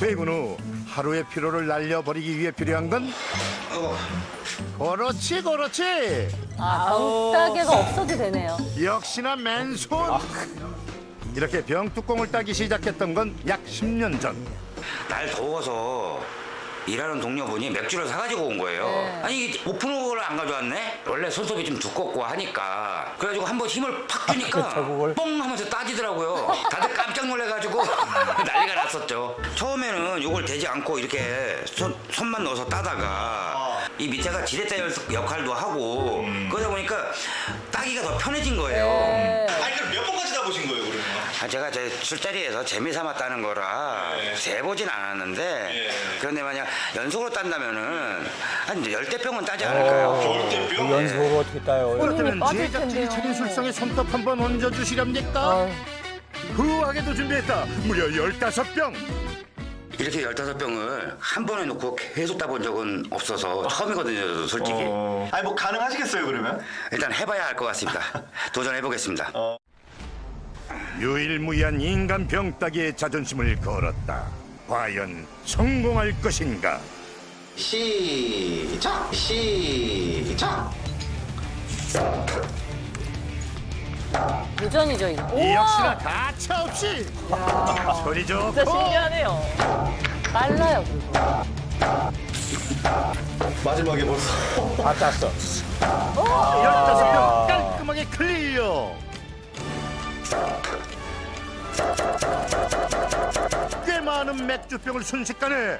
퇴근 후 하루의 피로를 날려버리기 위해 필요한 건? 그렇지 그렇지. 아, 병따개가 없어도 되네요. 역시나 맨손. 이렇게 병뚜껑을 따기 시작했던 건 약 10년 전. 날 더워서 일하는 동료분이 맥주를 사가지고 온 거예요. 네. 아니 이게 오픈호를 안 가져왔네? 원래 손톱이 좀 두껍고 하니까 그래가지고 한 번 힘을 팍 주니까 저걸. 뻥 하면서 따지더라고요. 다들 깜짝 놀래가지고 난리가 났었죠. 처음에는 이걸 대지 않고 이렇게 손, 손만 넣어서 따다가 이 밑에가 지렛대 역할도 하고 그러다 보니까 따기가 더 편해진 거예요. 네. 아니 그럼 몇 번까지 다 보신 거예요 그러면? 아, 제가 제 술자리에서 재미 삼았다는 거라 재보진 않았는데 예. 그런데 만약 연속으로 딴다면은 한 열대 병은 따지 않을까요? 절대병? 그 연습을 어떻게 따요? 그렇다면 빠질 제작진이 텐데요. 차린 술상에 손톱 한 번 얹어주시렵니까? 후하게도 준비했다 무려 15병 이렇게 열다섯 병을 한 번에 놓고 계속 따본 적은 없어서 처음이거든요, 저도 솔직히. 어... 아니 뭐 가능하시겠어요 그러면? 일단 해봐야 할 것 같습니다. 도전해보겠습니다. 유일무이한 인간 병 따기의 자존심을 걸었다 과연 성공할 것인가 시작! 시작! 도전이죠, 이거. 이! 역시나 가차 없이 소리 좋고 진짜 신기하네요. 빨라요, 그리고. 마지막에 벌써 다 땄어. 15 많은 맥주병을 순식간에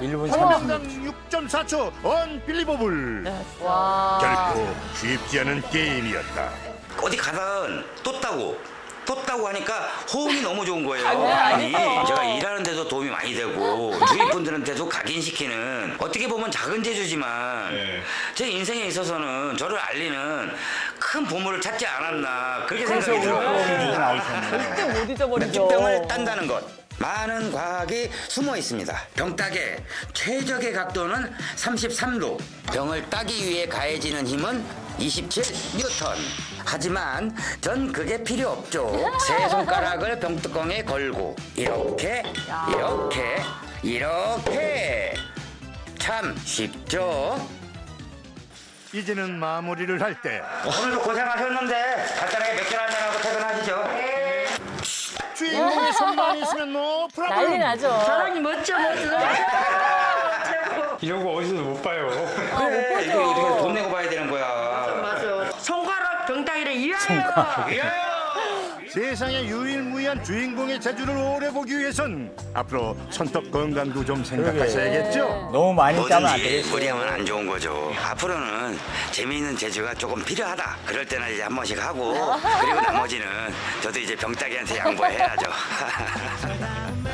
1분 30초. 화면당 6.4초 언빌리버블 와. 결코 쉽지 않은 게임이었다 어디 가든 또 따고 또 따고 하니까 호응이 너무 좋은 거예요. 장난 아니, 아니에요. 제가 일하는 데도 도움이 많이 되고 주위 분들한테도 각인시키는 어떻게 보면 작은 재주지만 네. 제 인생에 있어서는 저를 알리는 큰 보물을 찾지 않았나 그렇게 생각이 들어요. 나오셨네. 절대 못 잊어버리죠. 맥주병을 딴다는 것. 많은 과학이 숨어 있습니다. 병 따개 최적의 각도는 33도. 병을 따기 위해 가해지는 힘은 27뉴턴. 하지만 전 그게 필요 없죠. 세 손가락을 병뚜껑에 걸고 이렇게 이렇게 이렇게 참 쉽죠. 이제는 마무리를 할 때 오늘도 고생하셨는데 간단하게 맥주 한잔하고 퇴근하시죠. 주인공이 손만 있으면 노 난리 프라블 나죠. 사랑이 멋져 멋져. 이런 거 어디서 못 봐요. 아, 못 이거 어떻게 보죠. 돈 내고 봐야 되는 거야. 맞아. 손가락 병따기를 이하여. 세상에 유일무이한 주인공의 재주를 오래 보기 위해선 앞으로 손톱 건강도 좀 생각하셔야겠죠. 너무 많이 따면 안 뭐든지 되겠어요. 무리하면 안 좋은 거죠. 앞으로는 재미있는 재주가 조금 필요하다. 그럴 때는 이제 한 번씩 하고 그리고 나머지는 저도 이제 병따기한테 양보해야죠.